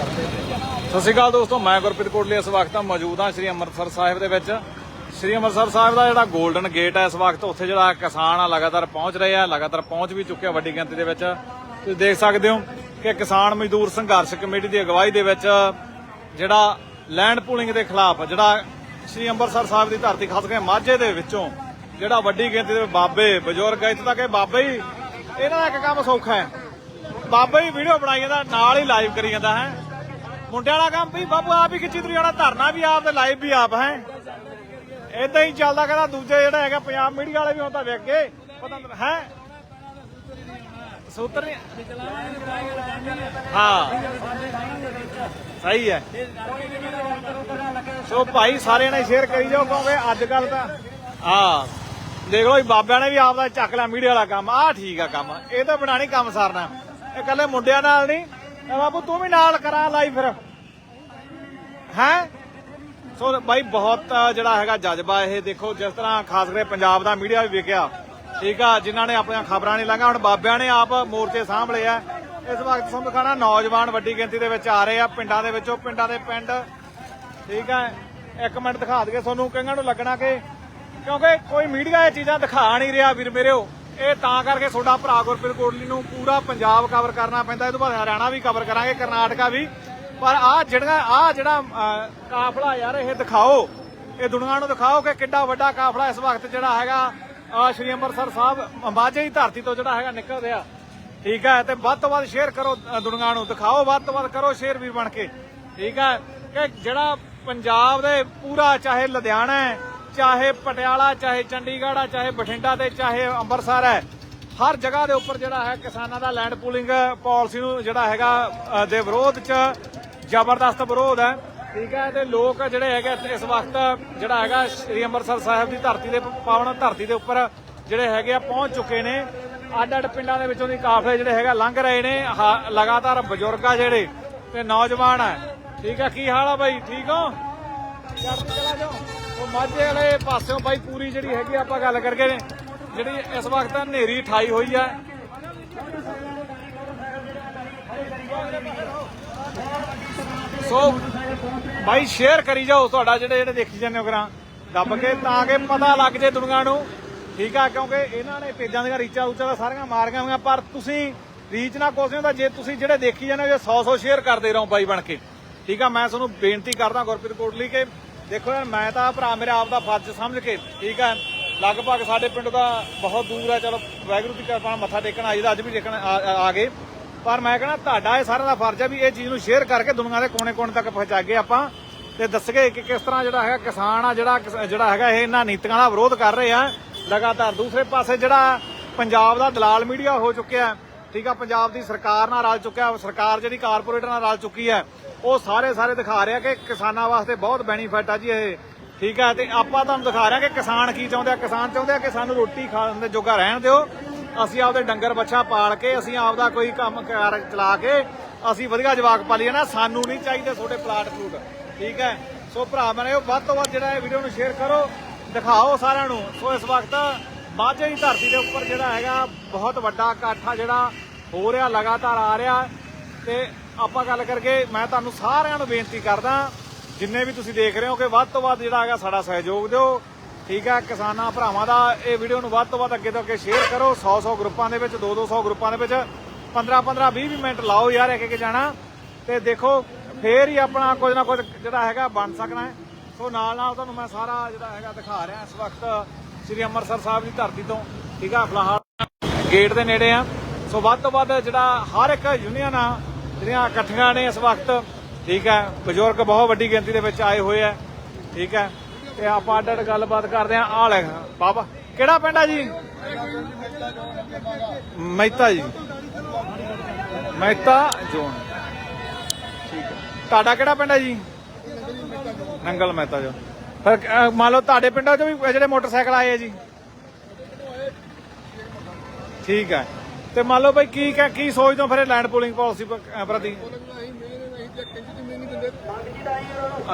ਸਤਿ ਸ਼੍ਰੀ ਅਕਾਲ ਦੋਸਤੋ, ਮੈਂ ਗੁਰਪ੍ਰੀਤ ਕੋਟਲੀ, ਇਸ ਵਕਤ ਮੌਜੂਦ ਹਾਂ ਸ੍ਰੀ ਅੰਮ੍ਰਿਤਸਰ ਸਾਹਿਬ ਦੇ ਵਿੱਚ। ਸ੍ਰੀ ਅੰਮ੍ਰਿਤਸਰ ਸਾਹਿਬ ਦਾ ਜਿਹੜਾ 골ਡਨ ਗੇਟ ਹੈ ਇਸ ਵਕਤ, ਉੱਥੇ ਜਿਹੜਾ ਕਿਸਾਨ ਆ ਲਗਾਤਾਰ ਪਹੁੰਚ ਰਹੇ ਆ, ਲਗਾਤਾਰ ਪਹੁੰਚ ਵੀ ਚੁੱਕੇ ਵੱਡੀ ਗਿਣਤੀ ਦੇ ਵਿੱਚ। ਤੁਸੀਂ ਦੇਖ ਸਕਦੇ ਹੋ ਕਿ ਕਿਸਾਨ ਮਜ਼ਦੂਰ ਸੰਘਰਸ਼ ਕਮੇਟੀ ਦੀ ਅਗਵਾਈ ਦੇ ਵਿੱਚ ਜਿਹੜਾ ਲੈਂਡ ਪੂਲਿੰਗ ਦੇ ਖਿਲਾਫ, ਜਿਹੜਾ ਸ੍ਰੀ ਅੰਮ੍ਰਿਤਸਰ ਸਾਹਿਬ ਦੀ ਧਰਤੀ ਖਾਸ ਕਰਕੇ ਮਾਝੇ ਦੇ ਵਿੱਚੋਂ ਜਿਹੜਾ ਵੱਡੀ ਗਿਣਤੀ ਦੇ ਬਾਬੇ, ਬਜ਼ੁਰਗ ਇੱਥੇ ਤੱਕ ਇਹ ਬਾਬੇ ਹੀ ਇਹਨਾਂ ਦਾ ਇੱਕ ਕੰਮ ਸੌਖਾ ਹੈ। ਬਾਬਾ ਹੀ ਵੀਡੀਓ ਬਣਾਈ ਜਾਂਦਾ, ਨਾਲ ਹੀ ਲਾਈਵ ਕਰੀ ਜਾਂਦਾ ਹੈ। ਮੁੰਡਿਆਂ ਵਾਲਾ ਕੰਮ ਵੀ ਬਾਬੂ ਆਪ ਹੀ ਖਿੱਚੀ ਤੁਰ ਜਾਣਾ, ਧਰਨਾ ਵੀ ਆਪ ਤੇ ਲਾਈਵ ਵੀ ਆਪ, ਹੈ। ਇਦਾਂ ਹੀ ਚੱਲਦਾ ਕਹਿੰਦਾ ਦੂਜੇ ਜਿਹੜਾ ਹੈਗਾ ਪੰਜਾਬ ਮੀਡੀਆ ਵਾਲੇ ਵੀ ਹੁਣ ਤਾਂ ਵੇਖ ਕੇ ਪਤਾ ਹੈ। ਸੂਤਰ ਹਾਂ। ਸਹੀ ਹੈ। ਸੋ ਭਾਈ ਸਾਰਿਆਂ ਨੇ ਸ਼ੇਅਰ ਕਰੀ ਜਾਓ, ਕਿਉਂਕਿ ਅੱਜ ਕੱਲ ਤਾਂ, ਹਾਂ। ਦੇਖ ਲਓ ਬਾਬਿਆਂ ਨੇ ਵੀ ਆਪ ਦਾ ਚੱਕ ਲਿਆ ਮੀਡੀਆ ਵਾਲਾ ਕੰਮ, ਆਹ ਠੀਕ ਆ ਕੰਮ, ਇਹ ਤਾਂ ਬਣਾਣੀ ਕੰਮ ਸਾਰਨਾ। ਇਹ ਕੱਲੇ ਮੁੰਡਿਆਂ ਨਾਲ ਨਹੀਂ ਬਾਬੂ ਤੂੰ ਵੀ ਨਾਲ ਕਰਾ ਲਾਈ ਫਿਰ। ਹੈ? ਸੋ ਬਾਈ ਬਹੁਤ ਜਿਹੜਾ ਹੈਗਾ ਜਜ਼ਬਾ ਇਹ ਦੇਖੋ, ਜਿਸ ਤਰ੍ਹਾਂ ਖਾਸ ਕਰਕੇ ਪੰਜਾਬ ਦਾ ਮੀਡੀਆ ਵੀ ਵਿਕਿਆ ਠੀਕ ਆ, ਜਿਨ੍ਹਾਂ ਨੇ ਆਪਣੀਆਂ ਖਬਰਾਂ ਨਹੀਂ ਲਾਂਗਾ ਹੁਣ ਬਾਬਿਆਂ ਨੇ ਆਪ ਮੋਰਚੇ ਸਾਂਭ ਆ। ਇਸ ਵਕਤ ਤੁਹਾਨੂੰ ਦਿਖਾਣਾ, ਨੌਜਵਾਨ ਵੱਡੀ ਗਿਣਤੀ ਦੇ ਵਿੱਚ ਆ ਰਹੇ ਆ ਪਿੰਡਾਂ ਦੇ ਵਿੱਚੋਂ, ਪਿੰਡਾਂ ਦੇ ਪਿੰਡ, ਠੀਕ ਹੈ ਇੱਕ ਮਿੰਟ ਦਿਖਾ ਦਈਏ ਤੁਹਾਨੂੰ, ਕਈਆਂ ਨੂੰ ਲੱਗਣਾ ਕਿ ਕਿਉਂਕਿ ਕੋਈ ਮੀਡੀਆ ਇਹ ਚੀਜ਼ਾਂ ਦਿਖਾ ਨਹੀਂ ਰਿਹਾ, ਵੀਰ ਮੇਰਿਓ। ਇਹ ਤਾਂ ਕਰਕੇ ਤੁਹਾਡਾ ਭਰਾ ਗੁਰਪ੍ਰੀਤ ਕੋਟਲੀ ਨੂੰ ਪੂਰਾ ਪੰਜਾਬ ਕਵਰ ਕਰਨਾ ਪੈਂਦਾ ਇਹ ਤੋਂ ਬਾਅਦ ਹਰਿਆਣਾ ਵੀ ਕਵਰ ਕਰਾਂਗੇ, ਕਰਨਾਟਕਾ ਵੀ। ਪਰ ਆ ਜਿਹੜਾ ਆ ਜਿਹੜਾ ਕਾਫਲਾ ਯਾਰ ਇਹ ਦਿਖਾਓ। ਇਹ ਦੁਨੀਆ ਨੂੰ ਦਿਖਾਓ ਕਿ ਕਿੱਡਾ ਵੱਡਾ ਕਾਫਲਾ ਇਸ ਵਕਤ ਜਿਹੜਾ ਹੈਗਾ ਅਹ, ਸ਼੍ਰੀ ਅੰਮ੍ਰਿਤਸਰ ਸਾਹਿਬ ਮਾਝੇ ਦੀ ਧਰਤੀ ਤੋਂ ਜਿਹੜਾ ਹੈਗਾ ਨਿਕਲ ਰਿਹਾ। ਠੀਕ ਹੈ ਤੇ ਵੱਧ ਤੋਂ ਵੱਧ ਸ਼ੇਅਰ ਕਰੋ ਦੁਨੀਆ ਨੂੰ। ਦਿਖਾਓ ਵੱਧ ਤੋਂ ਵੱਧ ਕਰੋ ਸ਼ੇਅਰ ਵੀ ਬਣ ਕੇ। ਠੀਕ ਹੈ ਕਿ ਜਿਹੜਾ ਪੰਜਾਬ ਦੇ ਪੂਰਾ ਚਾਹੇ ਲੁਧਿਆਣਾ ਹੈ ਚਾਹੇ ਪਟਿਆਲਾ ਚਾਹੇ ਚੰਡੀਗੜ੍ਹ ਆ ਚਾਹੇ ਬਠਿੰਡਾ ਤੇ ਚਾਹੇ ਅੰਮ੍ਰਿਤਸਰ ਹੈ ਹਰ ਜਗ੍ਹਾ ਦੇ ਉੱਪਰ ਜਿਹੜਾ ਹੈ ਕਿਸਾਨਾਂ ਦਾ ਲੈਂਡ ਪੂਲਿੰਗ ਪਾਲਿਸੀ ਨੂੰ ਜਿਹੜਾ ਹੈਗਾ ਦੇ ਵਿਰੋਧ 'ਚ ਜ਼ਬਰਦਸਤ ਵਿਰੋਧ ਹੈ। ਠੀਕ ਹੈ, ਤੇ ਲੋਕ ਜਿਹੜੇ ਹੈਗੇ ਇਸ ਵਕਤ ਜਿਹੜਾ ਹੈਗਾ ਸ੍ਰੀ ਅੰਮ੍ਰਿਤਸਰ ਸਾਹਿਬ ਦੀ ਧਰਤੀ ਦੇ ਪਾਵਨ ਧਰਤੀ ਦੇ ਉੱਪਰ ਜਿਹੜੇ ਹੈਗੇ ਆ ਪਹੁੰਚ ਚੁੱਕੇ ਨੇ। ਅੱਡ ਅੱਡ ਪਿੰਡਾਂ ਦੇ ਵਿੱਚੋਂ ਦੀ ਕਾਫਲੇ ਜਿਹੜੇ ਹੈਗਾ ਲੰਘ ਰਹੇ ਨੇ। ਲਗਾਤਾਰ ਬਜ਼ੁਰਗ ਆ ਜਿਹੜੇ ਤੇ ਨੌਜਵਾਨ ਆ ਠੀਕ ਆ ਕੀ ਹਾਲ ਆ ਬਾਈ? ਠੀਕ ਹੋ? ਚੜ੍ਹਦੀ ਕਲਾ ਚੋਂ ਉਹ ਮਾਝੇ ਵਾਲੇ ਪਾਸਿਓਂ ਬਾਈ ਪੂਰੀ ਜਿਹੜੀ ਹੈਗੀ ਆਪਾਂ ਗੱਲ ਕਰਕੇ ਨੇ, ਜਿਹੜੀ ਇਸ ਵਕਤ ਹਨੇਰੀ ਠਾਈ ਹੋਈ ਆ ਸੋ ਬਾਈ ਸ਼ੇਅਰ ਕਰੀ ਜਾਓ ਤੁਹਾਡਾ ਜਿਹੜੇ ਜਿਹੜੇ ਦੇਖੀ ਜਾਂਦੇ ਹੋ ਕਰਾਂ ਦੱਬ ਕੇ ਤਾਂ ਕਿ ਪਤਾ ਲੱਗ ਜੇ ਦੁਨੀਆ ਨੂੰ। ਠੀਕ ਆ, ਕਿਉਂਕਿ ਇਹਨਾਂ ਨੇ ਪੇਜਾਂ ਦੀਆਂ ਰੀਚਾਂ ਉੱਚਾ ਤਾਂ ਸਾਰੀਆਂ ਮਾਰੀਆਂ ਹੋਈਆਂ, ਪਰ ਤੁਸੀਂ ਰੀਚ ਨਾ ਕੋਸਿਓ ਤਾਂ ਜੇ ਤੁਸੀਂ ਜਿਹੜੇ ਦੇਖੀ ਜਾਂਦੇ ਹੋ, ਜੇ 100 100 ਸ਼ੇਅਰ ਕਰਦੇ ਰਹੋ ਬਾਈ ਬਣ ਕੇ। ਠੀਕ ਆ, ਮੈਂ ਤੁਹਾਨੂੰ ਬੇਨਤੀ ਕਰਦਾ ਗੁਰਪ੍ਰੀਤ ਕੋਟਲੀ ਕਿ ਦੇਖੋ ਯਾਰ, ਮੈਂ ਤਾਂ ਭਰਾ ਮੇਰੇ ਆਪ ਦਾ ਫਰਜ਼ ਸਮਝ ਕੇ, ਠੀਕ ਆ, ਲਗਭਗ ਸਾਡੇ ਪਿੰਡ ਦਾ ਬਹੁਤ ਦੂਰ ਹੈ ਚਲੋ ਵਾਹਿਗੁਰੂ ਦੀ ਕਿਰਪਾ ਨਾਲ ਮੱਥਾ ਟੇਕਣ ਆਈ ਦਾ ਅੱਜ ਵੀ ਟੇਕਣ ਆ ਗਏ। ਪਰ ਮੈਂ ਕਹਿੰਦਾ ਤੁਹਾਡਾ ਇਹ ਸਾਰਿਆਂ ਦਾ ਫਰਜ਼ ਹੈ ਵੀ ਇਹ ਚੀਜ਼ ਨੂੰ ਸ਼ੇਅਰ ਕਰਕੇ ਦੁਨੀਆ ਦੇ ਕੋਨੇ-ਕੋਨੇ ਤੱਕ ਪਹੁੰਚਾਗੇ ਆਪਾਂ ਤੇ ਦੱਸਗੇ ਕਿ ਕਿਸ ਤਰ੍ਹਾਂ ਜਿਹੜਾ ਹੈਗਾ ਕਿਸਾਨ ਆ, ਜਿਹੜਾ ਜਿਹੜਾ ਹੈਗਾ ਇਹ ਇਹਨਾਂ ਨੀਤੀਆਂ ਦਾ ਵਿਰੋਧ ਕਰ ਰਹੇ ਆ। ਲਗਾਤਾਰ ਦੂਸਰੇ ਪਾਸੇ ਜਿਹੜਾ ਪੰਜਾਬ ਦਾ ਦਲਾਲ ਮੀਡੀਆ ਹੋ ਚੁੱਕਿਆ, ਠੀਕ ਆ, ਪੰਜਾਬ ਦੀ ਸਰਕਾਰ ਨਾਲ ਰਲ ਚੁੱਕਿਆ, ਸਰਕਾਰ ਜਿਹੜੀ ਕਾਰਪੋਰੇਟ ਨਾਲ ਰਲ ਚੁੱਕੀ ਹੈ, ਉਹ ਸਾਰੇ ਸਾਰੇ ਦਿਖਾ ਰਿਹਾ ਕਿ ਕਿਸਾਨਾਂ ਵਾਸਤੇ ਬਹੁਤ ਬੈਨੀਫਿਟ ਆ ਜੀ ਇਹ, ਠੀਕ ਹੈ ਤੇ ਆਪਾਂ ਤੁਹਾਨੂੰ ਦਿਖਾ ਰਹੇ ਹਾਂ ਕਿ ਕਿਸਾਨ ਕੀ ਚਾਹੁੰਦੇ ਆ, ਕਿਸਾਨ ਚਾਹੁੰਦੇ ਆ ਕਿ ਸਾਨੂੰ ਰੋਟੀ ਖਾਣ ਦੇ ਜੋਗਾ ਰਹਿਣ ਦਿਓ। ਅਸੀਂ ਆਪਦੇ ਡੰਗਰ ਬੱਛਾ ਪਾਲ ਕੇ, ਅਸੀਂ ਆਪਦਾ ਕੋਈ ਕੰਮ ਕਾਰ ਚਲਾ ਕੇ ਅਸੀਂ ਵਧੀਆ ਜਵਾਕ ਪਾਲੀਏ ਨਾ, ਸਾਨੂੰ ਨਹੀਂ ਚਾਹੀਦੇ ਤੁਹਾਡੇ ਪਲਾਟ ਫਲੂਟ ਠੀਕ ਹੈ? ਸੋ ਭਰਾ ਮੇਰੇ ਵੱਧ ਤੋਂ ਵੱਧ ਜਿਹੜਾ ਇਹ ਵੀਡੀਓ ਨੂੰ ਸ਼ੇਅਰ ਕਰੋ, ਦਿਖਾਓ ਸਾਰਿਆਂ ਨੂੰ। ਸੋ ਇਸ ਵਕਤ ਮਾਝੇ ਦੀ ਧਰਤੀ ਦੇ ਉੱਪਰ ਜਿਹੜਾ ਹੈਗਾ, ਬਹੁਤ ਵੱਡਾ ਇਕੱਠਾ ਜਿਹੜਾ ਹੋ ਰਿਹਾ, ਲਗਾਤਾਰ ਆ ਰਿਹਾ। ਤੇ ਆਪਾਂ ਗੱਲ ਕਰਕੇ ਮੈਂ ਤੁਹਾਨੂੰ ਸਾਰਿਆਂ ਨੂੰ ਬੇਨਤੀ ਕਰਦਾ, ਜਿੰਨੇ ਵੀ ਤੁਸੀਂ ਦੇਖ ਰਹੇ ਹੋ ਕਿ ਵੱਧ ਤੋਂ ਵੱਧ ਜਿਹੜਾ ਹੈਗਾ ਸਾਡਾ ਸਹਿਯੋਗ ਦਿਓ। ਠੀਕ ਹੈ ਕਿਸਾਨਾਂ ਭਰਾਵਾਂ ਦਾ ਇਹ ਵੀਡੀਓ ਨੂੰ ਵੱਧ ਤੋਂ ਵੱਧ ਅੱਗੇ ਤੋਂ ਅੱਗੇ ਸ਼ੇਅਰ ਕਰੋ। 100 100 ਗਰੁੱਪਾਂ ਦੇ ਵਿੱਚ 2 200 ਗਰੁੱਪਾਂ ਦੇ ਵਿੱਚ 15 15 20 20 ਮਿੰਟ ਲਾਓ ਯਾਰ ਇੱਕ ਇੱਕ ਜਾਣਾ। ਤੇ ਦੇਖੋ, ਫੇਰ ਹੀ ਆਪਣਾ ਕੁਝ ਨਾ ਕੁਝ ਜਿਹੜਾ ਹੈਗਾ ਬਣ ਸਕਣਾ ਹੈ। ਸੋ ਨਾਲ ਨਾਲ ਤੁਹਾਨੂੰ ਮੈਂ ਸਾਰਾ ਜਿਹੜਾ ਹੈਗਾ ਦਿਖਾ ਰਿਹਾ ਇਸ ਵਕਤ ਸ੍ਰੀ ਅੰਮ੍ਰਿਤਸਰ ਸਾਹਿਬ ਦੀ ਧਰਤੀ ਤੋਂ। ਠੀਕ ਆ, ਫਿਲਹਾਲ ਗੇਟ ਦੇ ਨੇੜੇ ਆ। ਸੋ ਵੱਧ ਤੋਂ ਵੱਧ ਜਿਹੜਾ ਹਰ ਇੱਕ ਯੂਨੀਅਨ ਆ, ਜਿਹੜੀਆਂ ਇਕੱਠੀਆਂ ਨੇ ਇਸ ਵਕਤ, ਠੀਕ ਹੈ ਬਜ਼ੁਰਗ ਬਹੁਤ ਵੱਡੀ ਗਿਣਤੀ ਦੇ ਵਿੱਚ ਆਏ ਹੋਏ ਆ। ਠੀਕ ਹੈ ਤੇ ਆਪਾਂ ਅੱਡ ਅੱਡ ਗੱਲਬਾਤ ਕਰਦੇ ਆ ਆ ਬਾਬਾ, ਕਿਹੜਾ ਪਿੰਡ ਆ ਜੀ? ਮਹਿਤਾ ਜੀ। ਮਹਿਤਾ ਜੋਨ। ਠੀਕ ਹੈ ਤੁਹਾਡਾ ਕਿਹੜਾ ਪਿੰਡ ਹੈ ਜੀ? ਨੰਗਲ ਮਹਿਤਾ ਜੋ ਫਿਰ ਮੰਨ ਲਓ ਤੁਹਾਡੇ ਪਿੰਡਾਂ ਚੋਂ ਵੀ ਜਿਹੜੇ ਮੋਟਰਸਾਈਕਲ ਆਏ ਆ ਜੀ। ਠੀਕ ਹੈ ਤੇ ਮੰਨ ਲਓ ਬਈ ਕੀ ਕਹਿ- ਕੀ ਸੋਚਦੇ ਹੋ ਫਿਰ ਲੈਂਡ ਪੂਲਿੰਗ ਪਾਲਿਸੀ ਪ੍ਰਤੀ?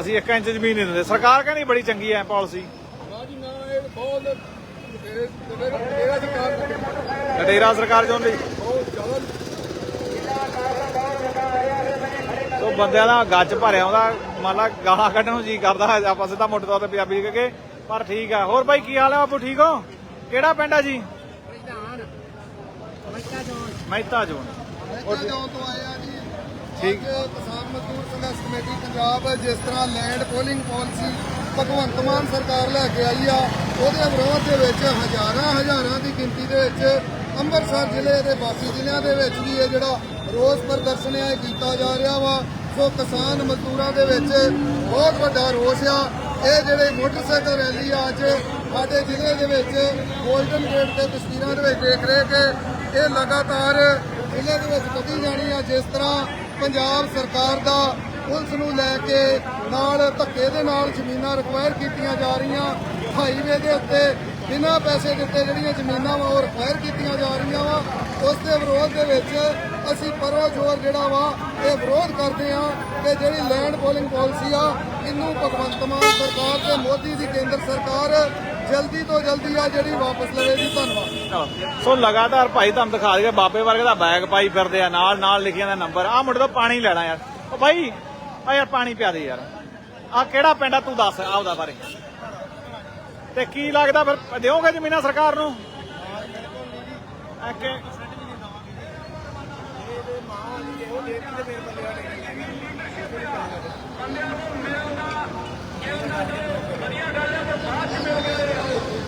ਅਸੀਂ 1 ਇੰਚ ਜ਼ਮੀਨ ਨਹੀਂ ਦਿੰਦੇ। ਸਰਕਾਰ ਕਹਿੰਦੀ ਬੜੀ ਚੰਗੀ ਹੈ ਪਾਲਿਸੀ। ਲਟੇਰਾ ਸਰਕਾਰ ਚਾਹੁੰਦੀ। ਸੋ ਬੰਦਿਆਂ ਦਾ ਗੱਜ ਭਰਿਆ ਆਉਂਦਾ ਮੰਨ ਲਾ ਗਾਲਾਂ ਕੱਢਣ ਨੂੰ ਜੀ ਕਰਦਾ ਆਪਾਂ ਸਿੱਧਾ ਮੋਟੇ ਤੌਰ ਤੇ ਪੰਜਾਬੀ ਚ ਕੇ ਪਰ ਠੀਕ ਆ। ਹੋਰ ਬਾਈ ਕੀ ਹਾਲ ਹੈ ਬਾਪੂ ਠੀਕ ਹੋ? ਕਿਹੜਾ ਪਿੰਡ ਆ ਜੀ? ਮਹਿਤਾ ਜੋਨ ਉਹ ਜੋਂ ਤੋਂ ਆਇਆ ਜੀ। ਠੀਕ। ਅੱਜ ਕਿਸਾਨ ਮਜ਼ਦੂਰ ਸੰਘਰਸ਼ ਕਮੇਟੀ ਪੰਜਾਬ ਜਿਸ ਤਰ੍ਹਾਂ land pooling policy Bhagwant Mann ਸਰਕਾਰ ਲੈ ਕੇ ਆਈ ਆ, ਉਹਦੇ ਵਿਰੋਧ ਦੇ ਵਿੱਚ ਹਜ਼ਾਰਾਂ ਹਜ਼ਾਰਾਂ ਦੀ ਗਿਣਤੀ ਦੇ ਵਿੱਚ ਅੰਮ੍ਰਿਤਸਰ ਜ਼ਿਲ੍ਹੇ ਦੇ ਬਾਕੀ ਜ਼ਿਲ੍ਹਿਆਂ ਦੇ ਵਿੱਚ ਵੀ ਇਹ ਜਿਹੜਾ ਰੋਸ ਪ੍ਰਦਰਸ਼ਨ ਹੈ ਇਹ ਕੀਤਾ ਜਾ ਰਿਹਾ ਵਾ ਸੋ ਕਿਸਾਨ ਮਜ਼ਦੂਰਾਂ ਦੇ ਵਿੱਚ ਬਹੁਤ ਵੱਡਾ ਰੋਸ ਆ ਇਹ ਜਿਹੜੇ ਮੋਟਰਸਾਈਕਲ ਰੈਲੀ ਆ, ਅੱਜ ਸਾਡੇ ਜ਼ਿਲ੍ਹੇ ਦੇ ਵਿੱਚ ਗੋਲਡਨ ਗੇਟ ਤੇ ਤਸਵੀਰਾਂ ਦੇ ਵਿੱਚ ਦੇਖ ਰਹੇ ਕਿ ਇਹ ਲਗਾਤਾਰ ਜ਼ਿਲ੍ਹੇ ਦੇ ਵਿੱਚ ਕੱਢੀ ਜਾਣੀ ਆ, ਜਿਸ ਤਰ੍ਹਾਂ ਪੰਜਾਬ ਸਰਕਾਰ ਦਾ ਪੁਲਿਸ ਨੂੰ ਲੈ ਕੇ ਨਾਲ ਧੱਕੇ ਦੇ ਨਾਲ ਜ਼ਮੀਨਾਂ ਰਿਕਵਾਇਰ ਕੀਤੀਆਂ ਜਾ ਰਹੀਆਂ। ਹਾਈਵੇ ਦੇ ਉੱਤੇ ਬਿਨਾਂ ਪੈਸੇ ਦਿੱਤੇ ਜਿਹੜੀਆਂ ਜ਼ਮੀਨਾਂ ਵਾ ਉਹ ਰਿਕਵਾਇਰ ਕੀਤੀਆਂ ਜਾ ਰਹੀਆਂ ਵਾ। ਉਸ ਦੇ ਵਿਰੋਧ ਦੇ ਵਿੱਚ ਅਸੀਂ ਪਰੋ ਜ਼ੋਰ ਜਿਹੜਾ ਵਾ ਇਹ ਵਿਰੋਧ ਕਰਦੇ ਆ ਕਿ ਜਿਹੜੀ ਲੈਂਡ ਪੋਲਿੰਗ ਪਾਲਿਸੀ ਆ, ਇਹਨੂੰ ਭਗਵੰਤ ਮਾਨ ਸਰਕਾਰ ਤੇ ਮੋਦੀ ਦੀ ਕੇਂਦਰ ਸਰਕਾਰ ਜਲਦੀ ਤੋਂ ਜਲਦੀ ਆ ਜਿਹੜੀ ਵਾਪਸ ਲਵੇਗੀ ਧੰਨਵਾਦ। ਸੋ ਲਗਾਤਾਰ ਭਾਈ ਤੁਹਾਨੂੰ ਦਿਖਾ ਦਈਏ, ਬਾਬੇ ਵਰਗੇ ਦਾ ਬੈਗ ਪਾਈ ਫਿਰਦੇ ਆ, ਨਾਲ ਨਾਲ ਲਿਖਿਆ ਦਾ ਨੰਬਰ ਆ ਮੁੰਡੇ ਤੋਂ ਪਾਣੀ ਲੈਣਾ ਯਾਰ। ਉਹ ਭਾਈ ਆ ਯਾਰ ਪਾਣੀ ਪਿਆ ਦੇ ਯਾਰ। ਆ ਕਿਹੜਾ ਪਿੰਡ ਆ? ਤੂੰ ਦੱਸ ਆਪਦਾ ਬਾਰੇ। ਤੇ ਕੀ ਲੱਗਦਾ ਫਿਰ, ਦਿਓਗੇ ਜ਼ਮੀਨਾਂ ਸਰਕਾਰ ਨੂੰ? ਆ ਕਿ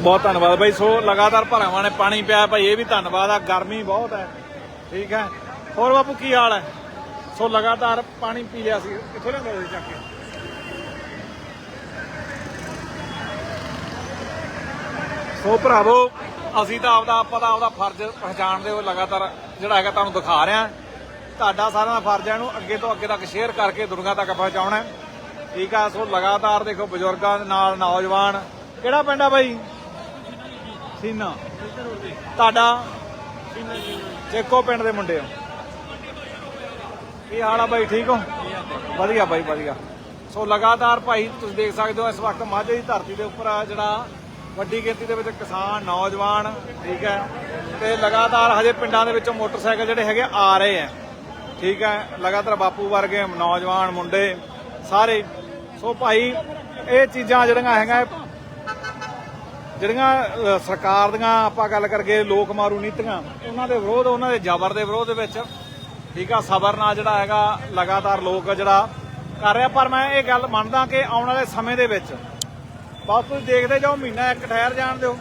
ਬਹੁਤ ਧੰਨਵਾਦ ਬਾਈ, ਸੋ ਲਗਾਤਾਰ ਭਰਾਵਾਂ ਨੇ ਪਾਣੀ ਪਿਆ ਭਾਈ, ਇਹ ਵੀ ਧੰਨਵਾਦ ਆ, ਗਰਮੀ ਬਹੁਤ ਹੈ। ਠੀਕ ਹੈ। ਹੋਰ ਬਾਪੂ, ਕੀ ਹਾਲ ਹੈ? ਸੋ ਲਗਾਤਾਰ ਪਾਣੀ ਪੀ ਲਿਆ ਸੀ, ਕਿੱਥੋਂ ਲੈਂਦੇ ਸੀ ਚੱਕ ਕੇ? ਸੋ ਭਰਾਵੋ, ਅਸੀਂ ਤਾਂ ਆਪਦਾ ਆਪਾਂ ਤਾਂ ਆਪਦਾ ਫਰਜ਼ ਪਛਾਣਦੇ ਹੋ ਲਗਾਤਾਰ ਜਿਹੜਾ ਹੈਗਾ ਤੁਹਾਨੂੰ ਦਿਖਾ ਰਿਹਾ ਤੁਹਾਡਾ ਸਾਰਿਆਂ ਦਾ ਫਰਜ਼ ਹੈ ਇਹਨੂੰ ਅੱਗੇ ਤੋਂ ਅੱਗੇ ਤੱਕ ਸ਼ੇਅਰ ਕਰਕੇ ਦੁਨੀਆ ਤੱਕ ਪਹੁੰਚਾਉਣਾ ਠੀਕ ਆ, ਸੋ ਲਗਾਤਾਰ ਦੇਖੋ ਬਜ਼ੁਰਗਾਂ ਦੇ ਨਾਲ ਨੌਜਵਾਨ। ਕਿਹੜਾ ਪਿੰਡ ਆ ਬਾਈ? ਸੀਨਾ। ਤੁਹਾਡਾ? ਚੇਕੋ ਪਿੰਡ ਦੇ ਮੁੰਡੇ ਹੋ। ਕੀ ਹਾਲ ਆ ਬਾਈ, ਠੀਕ ਹੋ? ਵਧੀਆ ਬਾਈ, ਵਧੀਆ। ਸੋ ਲਗਾਤਾਰ ਭਾਈ, ਤੁਸੀਂ ਦੇਖ ਸਕਦੇ ਹੋ, ਇਸ ਵਕਤ ਮਾਝੇ ਦੀ ਧਰਤੀ ਦੇ ਉੱਪਰ ਆ ਜਿਹੜਾ ਵੱਡੀ ਗਿਣਤੀ ਦੇ ਵਿੱਚ ਕਿਸਾਨ, ਨੌਜਵਾਨ, ਠੀਕ ਹੈ। ਤੇ ਲਗਾਤਾਰ ਹਜੇ ਪਿੰਡਾਂ ਦੇ ਵਿੱਚੋਂ ਮੋਟਰਸਾਈਕਲ ਜਿਹੜੇ ਹੈਗੇ ਆ ਰਹੇ ਆ। ਠੀਕ ਹੈ, ਲਗਾਤਾਰ ਬਾਪੂ ਵਰਗੇ ਨੌਜਵਾਨ ਮੁੰਡੇ ਸਾਰੇ। ਸੋ ਭਾਈ, ਇਹ ਚੀਜ਼ਾਂ ਜਿਹੜੀਆਂ ਹੈਗਾ ਜਿਹੜੀਆਂ ਸਰਕਾਰ ਦੀਆਂ ਆਪਾਂ ਗੱਲ ਕਰਗੇ ਲੋਕ ਮਾਰੂ ਨੀਤੀਆਂ, ਉਹਨਾਂ ਦੇ ਵਿਰੋਧ, ਉਹਨਾਂ ਦੇ ਜ਼ਬਰ ਦੇ ਵਿਰੋਧ ਦੇ ਵਿੱਚ, ਠੀਕ ਆ, ਸਬਰ ਨਾਲ ਜਿਹੜਾ ਹੈਗਾ, ਲਗਾਤਾਰ ਲੋਕ ਜਿਹੜਾ ਕਰ ਰਿਹਾ। ਪਰ ਮੈਂ ਇਹ ਗੱਲ ਮੰਨਦਾ ਕਿ ਆਉਣ ਵਾਲੇ ਸਮੇਂ ਦੇ ਵਿੱਚ, ਬਸ ਤੁਸੀਂ ਦੇਖਦੇ ਜਾਓ, ਮਹੀਨਾ ਇੱਕ ਠਹਿਰ ਜਾਣ ਦਿਓ।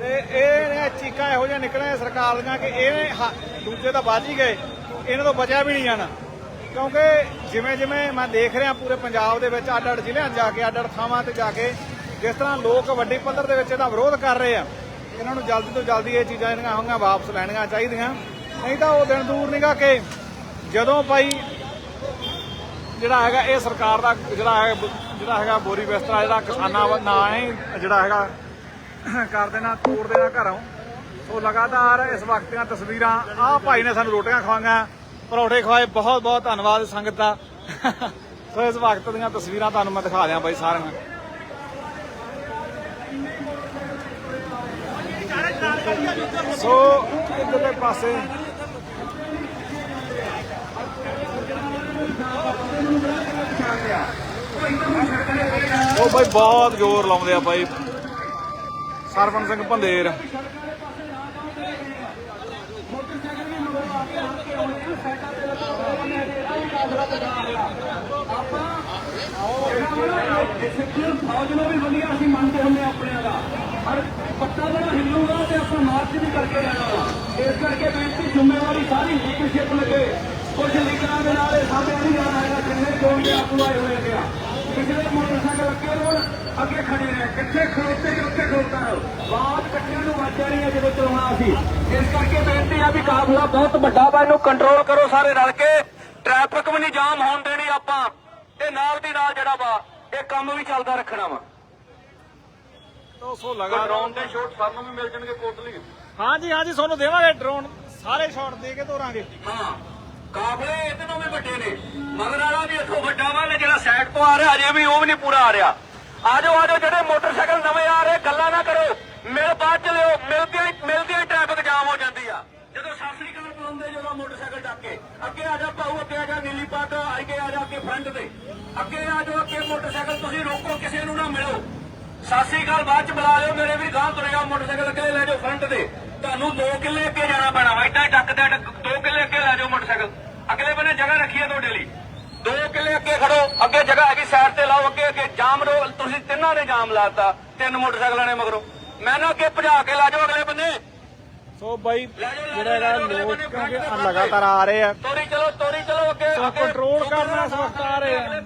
ਤੇ ਇਹ ਚੀਕਾਂ ਇਹੋ ਜਿਹੀਆਂ ਨਿਕਲਿਆ ਸਰਕਾਰ ਦੀਆਂ ਕਿ ਇਹ ਦੂਜੇ ਤਾਂ ਵੱਜ ਹੀ ਗਏ, ਇਹਨਾਂ ਤੋਂ ਬਚਿਆ ਵੀ ਨਹੀਂ ਜਾਣਾ। ਕਿਉਂਕਿ ਜਿਵੇਂ ਜਿਵੇਂ ਮੈਂ ਦੇਖ ਰਿਹਾ ਪੂਰੇ ਪੰਜਾਬ ਦੇ ਵਿੱਚ ਅੱਡ ਅੱਡ ਜ਼ਿਲ੍ਹਿਆਂ 'ਚ ਜਾ ਕੇ, ਅੱਡ ਅੱਡ ਥਾਵਾਂ ਤੇ ਜਾ ਕੇ, ਜਿਸ ਤਰ੍ਹਾਂ ਲੋਕ ਵੱਡੀ ਪੱਧਰ ਦੇ ਵਿੱਚ ਇਹਦਾ ਵਿਰੋਧ ਕਰ ਰਹੇ ਆ, ਇਹਨਾਂ ਨੂੰ ਜਲਦੀ ਤੋਂ ਜਲਦੀ ਇਹ ਚੀਜ਼ਾਂ ਜਿਹੜੀਆਂ ਹੋਈਆਂ ਵਾਪਸ ਲੈਣੀਆਂ ਚਾਹੀਦੀਆਂ। ਨਹੀਂ ਤਾਂ ਉਹ ਦਿਨ ਦੂਰ ਨਹੀਂਗਾ ਕਿ ਜਦੋਂ ਭਾਈ ਜਿਹੜਾ ਹੈਗਾ ਇਹ ਸਰਕਾਰ ਦਾ, ਜਿਹੜਾ ਹੈ, ਜਿਹੜਾ ਹੈਗਾ ਬੋਰੀ ਬਿਸਤਰਾ, ਜਿਹੜਾ ਕਿਸਾਨਾਂ ਵੱਲ ਨਾ ਹੈ ਜਿਹੜਾ ਹੈਗਾ ਕਰ ਦੇਣਾ, ਤੋੜ ਦੇਣਾ ਘਰੋਂ। ਸੋ ਲਗਾਤਾਰ ਇਸ ਵਕਤ ਦੀਆਂ ਤਸਵੀਰਾਂ, ਆਹ ਭਾਈ ਨੇ ਸਾਨੂੰ ਰੋਟੀਆਂ ਖਵਾਈਆਂ। ਪਰੌਠੇ ਖਵਾਏ, ਬਹੁਤ ਬਹੁਤ ਧੰਨਵਾਦ ਸੰਗਤ ਦਾ। ਸੋ ਇਸ ਵਕਤ ਦੀਆਂ ਤਸਵੀਰਾਂ ਤੁਹਾਨੂੰ ਮੈਂ ਦਿਖਾ ਦਿਆਂ ਬਾਈ ਸਾਰੀਆਂ ਸੋ ਇਧਰਲੇ ਪਾਸੇ ਉਹ ਬਾਈ ਬਹੁਤ ਜ਼ੋਰ ਲਾਉਂਦੇ ਆ ਬਾਈ। ਸਰਵਨ ਸਿੰਘ ਭੰਦੇਰ। ਫੌਜ ਨੂੰ ਵੀ ਵਧੀਆ ਅਸੀਂ ਮੰਨਦੇ ਹੁੰਦੇ ਹਾਂ ਦਾ ਪਰ ਪੱਤਾ ਜਿਹੜਾ ਹਿੱਲੂਗਾ ਤੇ ਆਪਾਂ ਮਾਰਚ ਵੀ ਕਰਕੇ ਰਹਿਣਾ ਵਾ ਇਸ ਕਰਕੇ ਬੇਨਤੀ ਜ਼ਿੰਮੇਵਾਰੀ ਸਾਰੀ ਲੀਡਰਸ਼ਿਪ ਲੱਗੇ ਕੁਝ ਲੀਡਰਾਂ ਦੇ ਨਾਲ ਇਹ ਸਾਹਮਣੇ ਨਹੀਂ ਆਉਣਾ ਹੈਗਾ ਕਿੰਨੇ ਚੋਣ ਦੇ ਆਗੂ ਆਏ ਹੋਏ ਹੈਗੇ ਆ ਪਿਛਲੇ ਮੋਟਰਸਾਈਕਲ ਅੱਗੇ ਰੋਣ ਅੱਗੇ ਖੜੇ ਰਹੇ ਕਿੱਥੇ ਖੜੋਤੇ ਤੇ ਉੱਥੇ ਖੜੋਤਾ ਰਹੋ ਬਾਤ ਕੱਟਿਆਂ ਨੂੰ ਵਾਜਿਆ ਨਹੀਂ ਹੈ ਜਦੋਂ ਚਲਾਉਣਾ ਸੀ ਇਸ ਕਰਕੇ ਬੇਨਤੀ ਆ ਵੀ ਕਾਫਲਾ ਬਹੁਤ ਵੱਡਾ ਵਾ ਇਹਨੂੰ ਕੰਟਰੋਲ ਕਰੋ ਸਾਰੇ ਰਲ ਕੇ। ਟ੍ਰੈਫਿਕ ਵੀ ਨਹੀਂ ਜਾਮ ਹੋਣ ਦੇਣੀ ਆਪਾਂ। ਤੇ ਨਾਲ ਦੀ ਨਾਲ ਜਿਹੜਾ ਵਾ ਇਹ ਕੰਮ ਵੀ ਚੱਲਦਾ ਰੱਖਣਾ ਵਾ। ਤੋ ਸੋ ਲਗਾਤਾਰ। ਡਰੋਨ ਦੇ ਸ਼ੋਟ ਸਾਨੂੰ ਵੀ ਮਿਲ ਜਾਣਗੇ ਕੋਟਲੀ। ਹਾਂਜੀ ਹਾਂਜੀ ਤੁਹਾਨੂੰ ਦੇਵਾਂਗੇ ਡਰੋਨ ਸਾਰੇ ਸ਼ਾਟ ਦੇ ਕੇ ਤੋਰਾਂਗੇ। ਹਾਂ ਕਾਬਲੇ ਇਹਦੇ ਵੀ ਵੱਡੇ ਨੇ। ਮਗਰ ਵਾਲਾ ਵੀ ਇੱਥੋਂ ਵੱਡਾ ਵਾ ਜਿਹੜਾ ਸਾਈਡ ਤੋਂ ਆ ਰਿਹਾ ਅਜੇ ਵੀ ਉਹ ਵੀ ਨਹੀਂ ਪੂਰਾ ਆ ਰਿਹਾ। ਆਜੋ ਆਜੋ, ਜਿਹੜੇ ਮੋਟਰਸਾਈਕਲ ਨਵੇਂ ਆ ਰਹੇ, ਗੱਲਾਂ ਨਾ ਕਰੋ। ਮਿਲ ਬਾਅਦ ਚ ਲਿਓ, ਮਿਲਦੇ ਮਿਲਦੇ ਟ੍ਰੈਫਿਕ ਜਾਮ ਹੋ ਜਾਂਦੀ ਆ। ਜਦੋਂ ਸਤਿ ਸ੍ਰੀ ਅਕਾਲ ਜਦੋਂ ਮੋਟਰਸਾਈਕਲ ਡੱਕ ਅੱਗੇ ਆ ਜਾ ਭਾਊ, ਅੱਗੇ ਆ ਜਾ ਨੀਲੀ ਪੱਗ ਆਈ ਕੇ ਫਰੰਟ ਤੇ। ਅੱਗੇ ਆ ਜਾਓ, ਅੱਗੇ ਮੋਟਰਸਾਈਕਲ, ਤੁਸੀਂ ਰੋਕੋ, ਕਿਸੇ ਨੂੰ ਨਾ ਮਿਲੋ। ਸਤਿ ਸ੍ਰੀ ਅਕਾਲ, ਬਾਅਦ ਚ ਬੁਲਾ ਲਿਓ, ਮੇਰੇ ਵੀ ਗਾਂ ਤੁਰੇਗਾ ਮੋਟਰਸਾਈਕਲ ਅੱਗੇ, ਲੈ ਜਾਓ ਫਰੰਟ ਤੇ। ਤੁਹਾਨੂੰ 2 ਕਿੱਲੇ ਅੱਗੇ ਜਾਣਾ ਪੈਣਾ ਵਾ, ਏਦਾਂ ਹੀ ਟੱਕ 2 ਕਿੱਲੇ ਅੱਗੇ ਲੈ ਜਾਓ ਮੋਟਰਸਾਈਕਲ। ਅਗਲੇ ਬੰਨੇ ਜਗ੍ਹਾ ਰੱਖੀ ਹੈ ਤੁਹਾਡੇ ਲਈ। 2 ਕਿੱਲੇ ਅੱਗੇ ਖੜੋ, ਅੱਗੇ ਜਗ੍ਹਾ ਹੈਗੀ ਸਾਈਡ ਤੇ। ਲਾਓ ਅੱਗੇ ਅੱਗੇ ਜਾਮ ਰੋ ਤੁਸੀਂ ਤਿੰਨਾਂ ਨੇ ਜਾਮ ਲਾਤਾ ਤਿੰਨ ਮੋਟਰਸਾਈਕਲਾਂ ਨੇ ਮਗਰੋਂ। ਮੈਂ ਨਾ ਅੱਗੇ ਭਜਾ ਕੇ ਲੈ ਜਾਓ ਅਗਲੇ ਬੰਨੇ ਸੋ ਬਾਈ ਜਾਓ, ਜਿਹੜਾ ਜਾਓ, ਅਗਲੇ ਲੋਕ ਲਗਾਤਾਰ ਆ ਰਹੇ ਆ। ਤੋਰੀ ਚਲੋ ਤੋਰੀ ਚਲੋ ਅੱਗੇ control ਕਰਨਾ ਇਸ ਵਕਤ ਆ ਰਹੇ। ਆ।